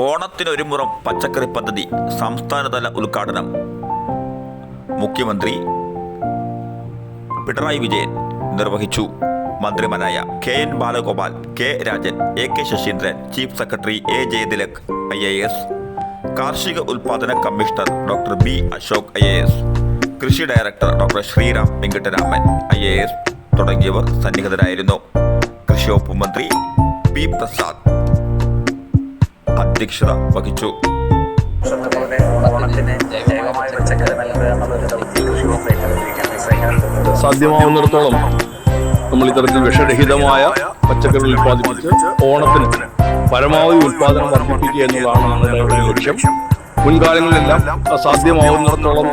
ഓണത്തിനൊരു മുറം പച്ചക്കറി പദ്ധതി സംസ്ഥാനതല ഉദ്ഘാടനം. മുഖ്യമന്ത്രി പിണറായി വിജയൻ നിർവഹിച്ചു. മന്ത്രിമാരായ K N Balagopal K Rajan A K Saseendran chief secretary A Jayathilak I A S കാർഷിക ഉൽപാദന commissioner doctor B Ashok I A S കൃഷി director doctor Sriram Venkitaraman I A S തുടങ്ങിയവർ സന്നിഹിതരായിരുന്നു. കൃഷി വകുപ്പ് മന്ത്രി പി പ്രസാദ് വകുപ്പ് വഹിച്ചു സാധ്യമാവുന്നിടത്തോളം നമ്മൾ ഇത്തരത്തിൽ വിഷരഹിതമായ പച്ചക്കറികൾ ഉൽപ്പാദിപ്പിച്ച് ഓണത്തിന് പരമാവധി ഉൽപ്പാദനം വർദ്ധിപ്പിക്കുക എന്നുള്ളതാണ് നമ്മുടെ ഒരു ലക്ഷ്യം. മുൻകാലങ്ങളിലെല്ലാം സാധ്യമാവുന്നിടത്തോളം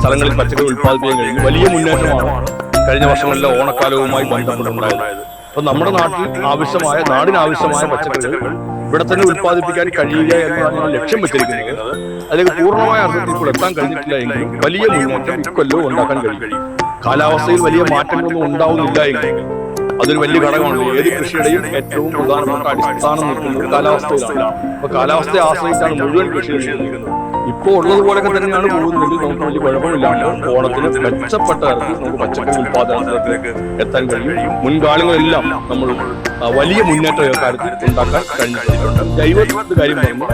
സ്ഥലങ്ങളിൽ പച്ചക്കറി ഉൽപ്പാദിപ്പിക്കാൻ കഴിഞ്ഞു. വലിയ മുന്നേറ്റമാണ് കഴിഞ്ഞ വർഷങ്ങളിലെ ഓണക്കാലവുമായി ബന്ധപ്പെട്ടുണ്ടായത്. അപ്പൊ നമ്മുടെ നാട്ടിൽ ആവശ്യമായ നാടിനാവശ്യമായ പച്ചക്കറികൾ ഇവിടെ തന്നെ ഉത്പാദിപ്പിക്കാൻ കഴിയുക എന്നതാണ് ലക്ഷ്യം വെച്ചിരിക്കുന്നത്. അല്ലെങ്കിൽ പൂർണമായ അർത്ഥത്തിൽ എത്താൻ കഴിഞ്ഞിട്ടില്ല എങ്കിലും വലിയ മുന്നേറ്റം ഇക്കൊല്ലവും ഉണ്ടാക്കാൻ കഴിയും. കാലാവസ്ഥയിൽ വലിയ മാറ്റങ്ങളൊന്നും ഉണ്ടാവുന്നില്ല എങ്കിൽ അതൊരു വലിയ ഘടകമാണ്. ഏത് കൃഷിയുടെയും ഏറ്റവും പ്രധാനപ്പെട്ട അടിസ്ഥാനം നിൽക്കുന്നത് കാലാവസ്ഥയിലാണ്. അപ്പൊ കാലാവസ്ഥയെ ആശ്രയിച്ചാണ് മുഴുവൻ കൃഷി ചെയ്യുന്നത് ഇപ്പോൾ ഉള്ളതുപോലൊക്കെ തന്നെയാണ് പോകുന്നതെങ്കിൽ നമുക്ക് വലിയ കുഴപ്പമില്ലാണ്ട് ഓണത്തിന് മെച്ചപ്പെട്ട തരത്തിൽ നമുക്ക് പച്ചക്കറി ഉൽപാദനത്തിലേക്ക് എത്താൻ കഴിയും. മുൻകാലങ്ങളെല്ലാം നമ്മൾ വലിയ മുന്നേറ്റം കാര്യത്തിൽ ഉണ്ടാക്കാൻ കഴിഞ്ഞിട്ടുണ്ട്. ജൈവ കാര്യം പറയുമ്പോൾ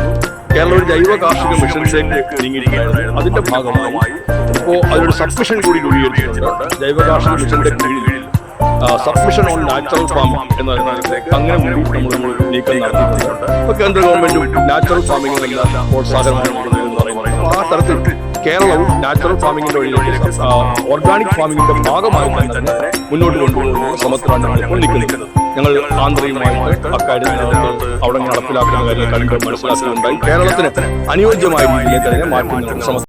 കേരള ഒരു ജൈവ കാർഷിക മിഷനിലേക്ക് നീങ്ങിയിരിക്കുകയാണ്. അതിന്റെ ഭാഗമായി ഇപ്പോൾ അതിനൊരു സബ്മിഷൻ കൂടി രൂപീകരിച്ചിട്ടുണ്ട്. ജൈവ കാർഷിക മിഷന്റെ കീഴിൽ സബ്മിഷൻ ഓൺ നാച്ചുറൽ ഫാമിംഗ് പറയുന്നത് അങ്ങനെ കൂടി നമ്മൾ നീക്കം നടത്തിയിട്ടുണ്ട്. ഇപ്പൊ കേന്ദ്ര ഗവൺമെന്റും നാച്ചുറൽ ഫാമിംഗ് പ്രോത്സാഹനമാണ് ആ തരത്തിൽ കേരളവും നാച്ചുറൽ ഫാമിംഗിന്റെ വഴിയിലേക്ക് ഓർഗാനിക് ഫാമിംഗിന്റെ ഭാഗമായി തന്നെ മുന്നോട്ട് കൊണ്ടുപോകുന്ന ശ്രമത്തിലാണ് ഇപ്പോൾ നിൽക്കുന്നത്. ഞങ്ങൾ ആന്ധ്രയുമായിട്ട് അക്കാര്യത്തിൽ അവിടെ നടപ്പിലാക്കുന്ന കാര്യങ്ങൾ കണ്ട് മനസ്സിലാക്കുന്നുണ്ടായി കേരളത്തിന് അനുയോജ്യമായ രീതിയിൽ തന്നെ മാറ്റുന്ന